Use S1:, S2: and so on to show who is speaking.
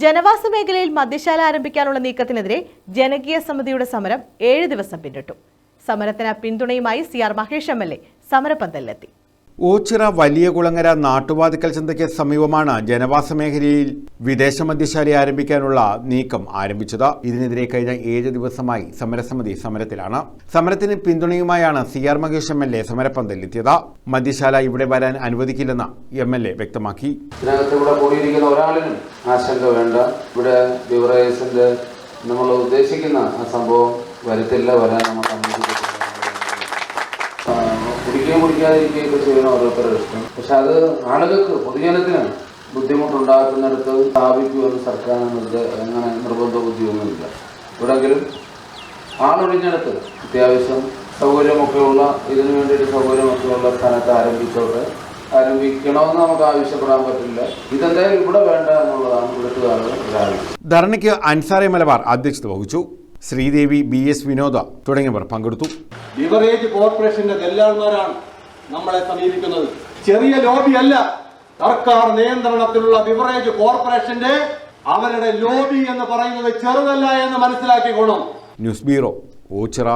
S1: ജനവാസ മേഖലയിൽ മദ്യശാല ആരംഭിക്കാനുള്ള നീക്കത്തിനെതിരെ ജനകീയ സമിതിയുടെ സമരം ഏഴ് ദിവസം പിന്നിട്ടു. സമരത്തിന് പിന്തുണയുമായി C R Mahesh M L A സമരപന്തലിലെത്തി
S2: Ochira വലിയ കുളങ്ങര നാട്ടുവാതിക്കൽ ചന്തയ്ക്ക് സമീപമാണ് ജനവാസ മേഖലയിൽ വിദേശ മദ്യശാല ആരംഭിക്കാനുള്ള നീക്കം ആരംഭിച്ചത്. ഇതിനെതിരെ കഴിഞ്ഞ ഏഴ് ദിവസമായി സമരസമിതി സമരത്തിലാണ്. സമരത്തിന് പിന്തുണയുമായാണ് C R Mahesh M L A സമരപ്പന്തലിലെത്തിയത്. മദ്യശാല ഇവിടെ വരാൻ അനുവദിക്കില്ലെന്ന് എം എൽ എ വ്യക്തമാക്കി.
S3: ഇതിനകത്ത് ഇവിടെ കൂടിയിരിക്കുന്ന ഒരാളിനും ആശങ്ക വേണ്ട. ഇവിടെ നമ്മൾ ഉദ്ദേശിക്കുന്ന ആ സംഭവം കുടിക്കുകയും കുടിക്കാതിരിക്കുകയൊക്കെ ചെയ്യണം ഓരോരുത്തരുടെ ഇഷ്ടം. പക്ഷെ അത് ആളുകൾക്ക് പൊതുജനത്തിന് ബുദ്ധിമുട്ടുണ്ടാക്കുന്നിടത്ത് സ്ഥാപിക്കുമെന്ന് സർക്കാർ അങ്ങനെ നിർബന്ധ ബുദ്ധിയൊന്നുമില്ല ഇവിടെങ്കിലും ആളൊഴിഞ്ഞിടത്ത് അത്യാവശ്യം സൗകര്യമൊക്കെയുള്ള ഇതിനു വേണ്ടിയിട്ട് സൗകര്യമൊക്കെയുള്ള സ്ഥലത്ത് ആരംഭിച്ചോട്ടെ. ആരംഭിക്കണമെന്ന് നമുക്ക് ആവശ്യപ്പെടാൻ പറ്റില്ല. ഇതെന്തായാലും ഇവിടെ വേണ്ട എന്നുള്ളതാണ് ഇവിടുത്തുകാരുടെ
S2: ധരണിക്ക് അൻസാറെ മലബാർ അധ്യക്ഷത വഹിച്ചു. ശ്രീദേവി ബി എസ് വിനോദ തുടങ്ങിയവർ പങ്കെടുത്തു.
S4: ബിവറേജ് കോർപ്പറേഷന്റെ ദല്ലാൾമാരാണ് നമ്മളെ സമീപിക്കുന്നത്. ചെറിയ ലോബി അല്ല സർക്കാർ നിയന്ത്രണത്തിലുള്ള ബിവറേജ് കോർപ്പറേഷന്റെ അവരുടെ ലോബി എന്ന് പറയുന്നത് ചെറുതല്ല എന്ന് മനസ്സിലാക്കിക്കോണം
S2: ന്യൂസ് ബ്യൂറോ ഓച്ചിറ.